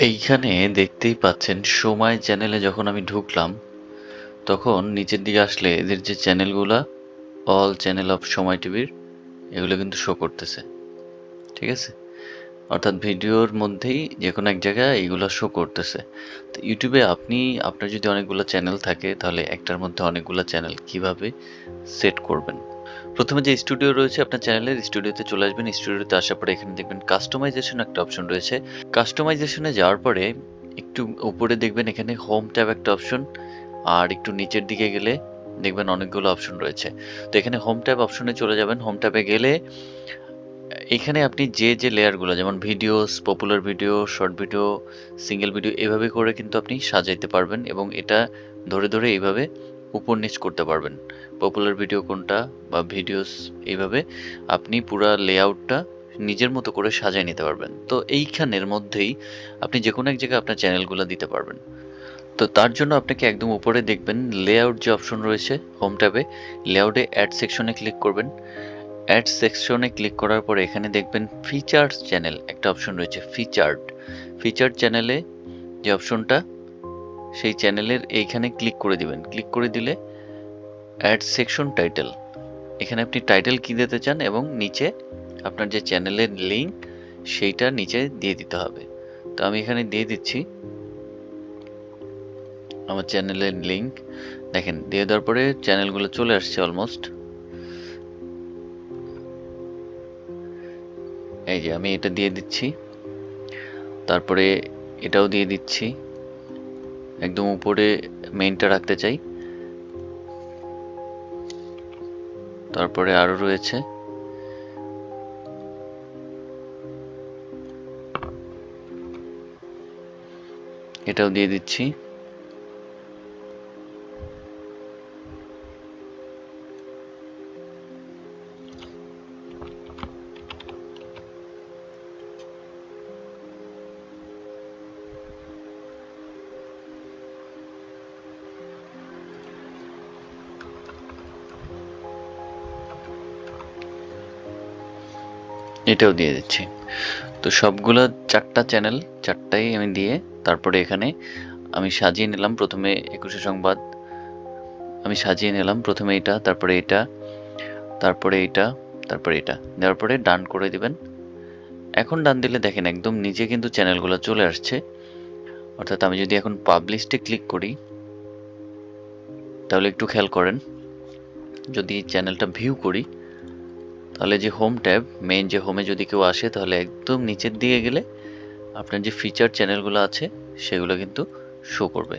এইখানে দেখতেই পাচ্ছেন, সময় চ্যানেলে যখন আমি ঢুকলাম, তখন নিচের দিকে আসলে এদের যে চ্যানেলগুলা অল চ্যানেল অফ সময় টিভির এগুলো কিন্তু শো করতেছে। ঠিক আছে? অর্থাৎ ভিডিওর মধ্যেই যে কোনো এক জায়গায় এইগুলো শো করতেছে। তো ইউটিউবে আপনি, আপনার যদি অনেকগুলো চ্যানেল থাকে, তাহলে একটার মধ্যে অনেকগুলো চ্যানেল কীভাবে সেট করবেন? প্রথমে যে স্টুডিও রয়েছে আপনার চ্যানেলের স্টুডিওতে চলে আসবেন। স্টুডিওতে আসার পরে এখানে দেখবেন কাস্টমাইজেশন একটা অপশন রয়েছে। কাস্টমাইজেশনে যাওয়ার পরে একটু উপরে দেখবেন এখানে হোম ট্যাব একটা অপশন আর একটু নিচের দিকে গেলে দেখবেন অনেকগুলো অপশন রয়েছে। তো এখানে হোম ট্যাব অপশনে চলে যাবেন। হোম ট্যাবে গেলে এখানে আপনি যে যে লেয়ারগুলো যেমন videos popular video short video single video এভাবে করে কিন্তু আপনি সাজাইতে পারবেন এবং এটা ধরে ধরে এইভাবে উপর নিচ করতে পারবেন। পপুলার ভিডিও কোনটা বা ভিডিওস এইভাবে আপনি পুরা লেআউটটা নিজের মতো করে সাজিয়ে নিতে পারবেন। তো এইখানের মধ্যেই আপনি যে কোনো এক জায়গায় আপনার চ্যানেলগুলো দিতে পারবেন। তো তার জন্য আপনাকে একদম উপরে দেখবেন লেআউট যে অপশন রয়েছে হোম ট্যাবে লেআউটে অ্যাড সেকশনে ক্লিক করবেন। অ্যাড সেকশনে ক্লিক করার পরে এখানে দেখবেন ফিচার্স চ্যানেল একটা অপশন রয়েছে ফিচার্ড ফিচার্ড চ্যানেলে যে অপশনটা সেই চ্যানেলের এইখানে ক্লিক করে দিবেন। ক্লিক করে দিলে অ্যাড সেকশন টাইটেল এখানে আপনি টাইটেল কী দিতে চান এবং নিচে আপনার যে চ্যানেলের লিঙ্ক সেইটা নিচে দিয়ে দিতে হবে। তো আমি এখানে দিয়ে দিচ্ছি আমার চ্যানেলের লিঙ্ক দেখেন, দিয়ে দেওয়ার পরে চ্যানেলগুলো চলে আসছে অলমোস্ট এই যে আমি এটা দিয়ে দিচ্ছি। তারপরে এটাও দিয়ে দিচ্ছি। একদম উপরে মেইনটা রাখতে চাই। তারপরে আরও রয়েছে। এটাও দিয়ে দিচ্ছি। এটাও দিয়ে দিচ্ছি। তো সবগুলো চারটা চ্যানেল চারটাই আমি দিয়ে তারপরে এখানে আমি সাজিয়ে নিলাম প্রথমে একুশে সংবাদ। আমি সাজিয়ে নিলাম প্রথমে এটা, তারপরে এটা তারপরে এটা তারপরে এটা। দেওয়ার পরে ডান করে দিবেন। এখন ডান দিলে দেখেন একদম নিচে কিন্তু চ্যানেলগুলো চলে আসছে। অর্থাৎ আমি যদি এখন পাবলিশটে ক্লিক করি, তাহলে একটু খেয়াল করেন, যদি চ্যানেলটা ভিউ করি তাহলে যে হোম ট্যাব মেন যে হোমে যদি কেউ আসে, তাহলে একদম নিচের দিকে গেলে আপনার যে ফিচার চ্যানেলগুলো আছে, সেগুলো কিন্তু শো করবে।